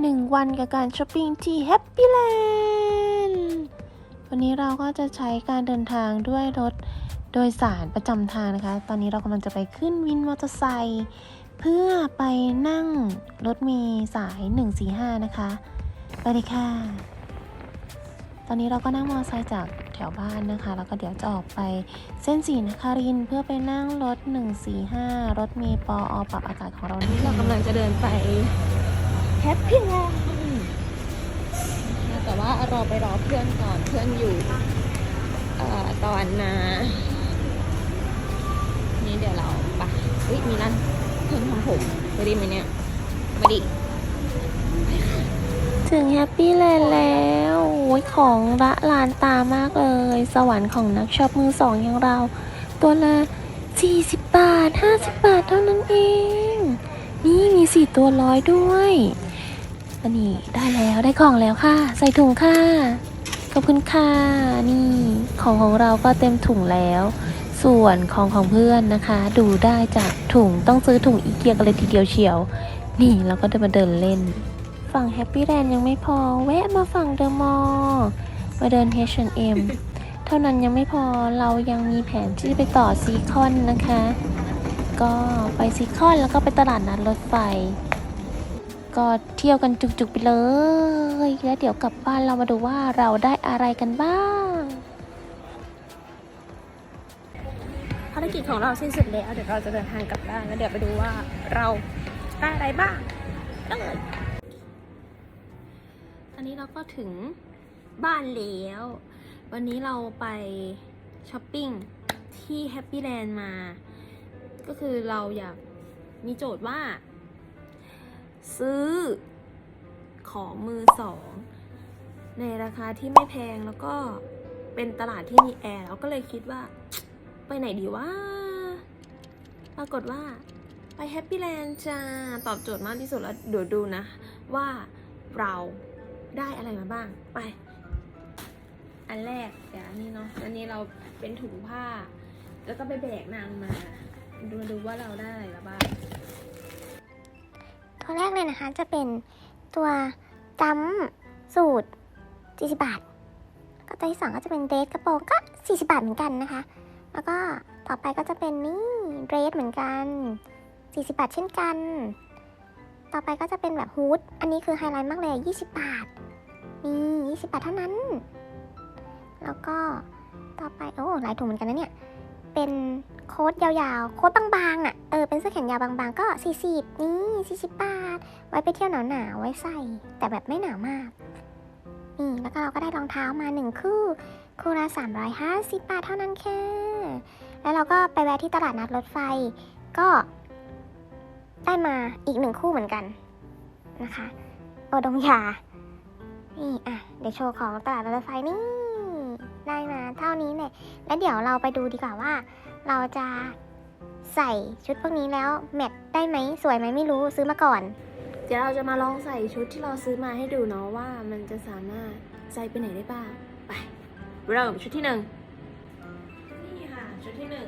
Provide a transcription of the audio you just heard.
1วันกับการช้อปปิ้งที่ Happy Land วันนี้เราก็จะใช้การเดินทางด้วยรถโดยสารประจำทางนะคะ ตอนนี้เรากำลังจะไปขึ้นวินมอเตอร์ไซค์เพื่อไปนั่งรถเมีสาย 145 นะคะ ไปเลยค่ะ ตอนนี้เราก็นั่งมอเตอร์ไซค์จากแถวบ้านนะคะ แล้วก็เดี๋ยวจะออกไปเส้นสีนครินเพื่อไปนั่งรถ 145 รถเมีปออปรับอากาศของเรานี่เรากำลังจะเดินไป แฮปปี้แลนด์แต่ว่ารอไปรอเพื่อนก่อนเพื่อนอยู่ตอนนานี่เดี๋ยวเราไปเฮ้ยมีร้านเพื่อนทำผมไปดิไหมเนี่ยมาดิถึงแฮปปี้แลนด์แล้วของละลานตามากเลย สวรรค์ของนักชอปมือสองอย่างเรา ตัวละ 40 บาท 50 บาทเท่านั้นเอง นี่มีสี่ตัวร้อยด้วย นนี้ได้แล้วได้ของแล้วค่ะ ใส่ถุงค่ะขอบคุณค่ะนี่ของของเราก็เต็มถุงแล้ว ส่วนของของเพื่อนนะคะ ดูได้จากถุงต้องซื้อถุงอีเกียกันเลยทีเดียวเชียว นี่เราก็เดินมาเดินเล่น ฝั่งแฮปปี้แลนด์ยังไม่พอแวะมาฝั่งเดอะมอลล์มาเดิน H&M เท่านั้นยังไม่พอเรายังมีแผนที่จะไปต่อซีคอนนะคะ ก็ไปซีคอนแล้วก็ไปตลาดนัดรถไฟ ก็เที่ยวกันจุกๆไปเลย แล้วเดี๋ยวกลับบ้านเรามาดูว่าเราได้อะไรกันบ้างภารกิจของเราสิ้นสุดแล้วเดี๋ยวเราจะเดินทางกลับบ้านแล้วเดี๋ยวไปดูว่าเราได้อะไรบ้างเอ้ยตอนนี้เราก็ถึงบ้านแล้ว วันนี้เราไปช้อปปิ้งที่แฮปปี้แลนด์มา ก็คือเราอยากมีโจทย์ว่า ซื้อของมือสอง ในราคาที่ไม่แพงแล้วก็เป็นตลาดที่มีแอร์เราก็เลยคิดว่า ไปไหนดีว่า ปรากฏว่าไปแฮปปี้แลนด์จ้า ตอบโจทย์มากที่สุดแล้วเดี๋ยวดูนะ ว่าเราได้อะไรมาบ้าง ไป อันแรกเดี๋ยวอันนี้เนาะอันนี้เราเป็นถุงผ้า แล้วก็ไปแบกนางมา ดูดูว่าเราได้อะไรมาบ้าง ตัวแรกเลยนะคะ จะเป็นตัวจัมสูตร40บาท ก็ตัวที่สองก็จะเป็นเดรสกระโปรงก็ 40 บาทเหมือนกันนะคะ แล้วก็ต่อไปก็จะเป็นนี่เดรสเหมือนกัน 40 บาทเช่นกัน ต่อไปก็จะเป็นแบบฮูด อันนี้คือไฮไลท์มากเลย 20 บาท นี่20 บาทเท่านั้น แล้วก็ต่อไป โอ้ หลายถุงเหมือนกันนะเนี่ย เป็น โค้ดยาวๆ โค้ดบางๆอะ เออ เป็นเสื้อแขนยาวบางๆ ก็ 40 นี่ 40 บาท ไว้ไปเที่ยวหนาวๆ ไว้ใส่ แต่แบบไม่หนาวมาก นี่ แล้วก็เราก็ได้รองเท้ามาหนึ่งคู่ คู่ละ 350 บาทเท่านั้นแค่ แล้วเราก็ไปแวะที่ตลาดนัดรถไฟ ก็ได้มาอีกหนึ่งคู่เหมือนกันนะคะ โอดมยา นี่ อะ เดี๋ยวโชว์ของตลาดนัดรถไฟนี่ ได้มาเท่านี้เนี่ย แล้วเดี๋ยวเราไปดูดีกว่าว่า เราจะใส่ชุดพวกนี้แล้วแมทได้ไหมสวยไหมไม่รู้ซื้อมาก่อน เดี๋ยวเราจะมาลองใส่ชุดที่เราซื้อมาให้ดูเนาะว่ามันจะสามารถใส่ไปไหนได้บ้างไปเริ่มชุดที่หนึ่งนี่ค่ะ ชุดที่หนึ่ง